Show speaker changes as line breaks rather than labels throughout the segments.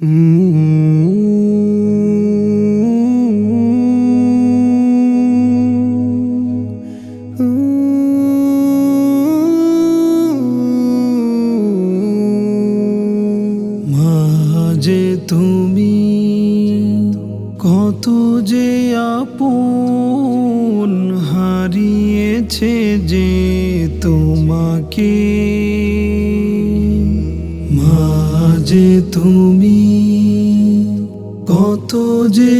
মাঝে তুমি কত যে আপন হারিয়েছে যে তোমাকে। মা যে তুমি কত যে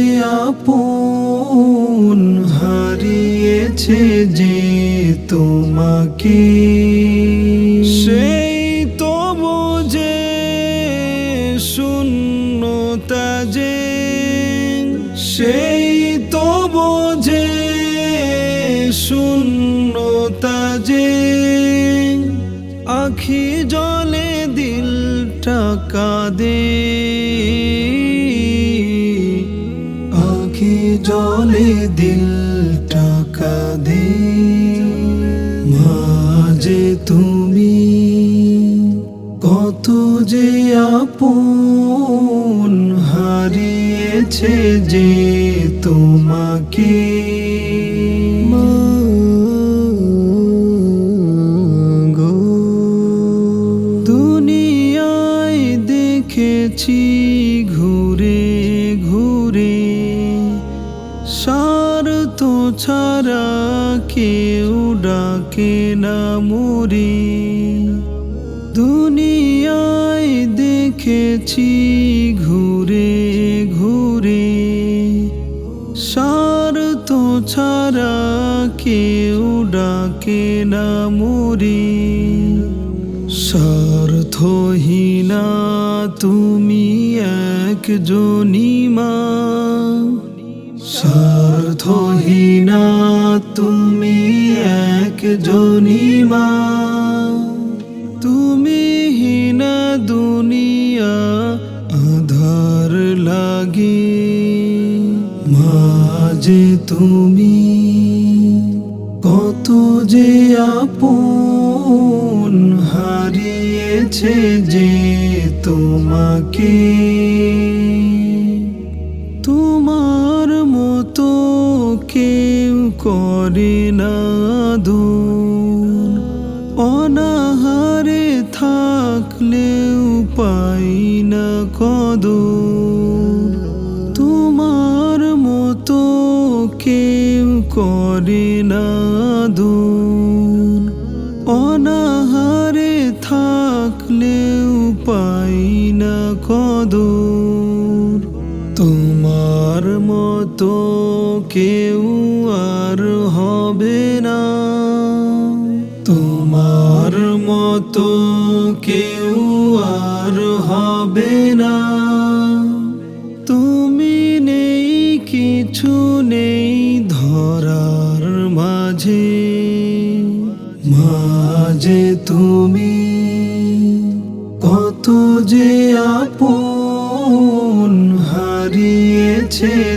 আপন হারিয়েছে যে তোমাকে। সেই তো বোঝে শূন্যতা যে, সেই তো বোঝে শূন্যতা যে, আখি জলে দিলটা কাঁদে। জলে দিল দিলটা কাঁদে। মাঝে তুমি কত যে আপন হারিয়েছে যে তোমাকে। দুনিয়ায় দেখেছি স্বার্থ ছাড়া কেউ ডাকে না মরি দুনিয়ায় দেখেছি ঘুরে ঘুরে। সার তো ছাড়া কেউ ডাকে না মরি স্বার্থহীনা তুমি এক জনিমা স্বার্থহীনা তুমি এক জনিমা তুমি হীনা দুনিয়া, আধার লাগে। মাঝে তুমি, কত যে আপন হারিয়েছে যে তোমাকে। করে না দূর। অনাহারে থাকলেও পাই না কদর। তোমার মতো কেউ করে না দূর। অনাহারে থাকলেও পাই না কদর। তোমার মতো কেউ আর হবে না। তোমার মতো কেউ আর হবে না। তুমি নেই, কিছু নেই ধরার মাঝে। মাঝে তুমি কত যে আপন হারিয়েছে।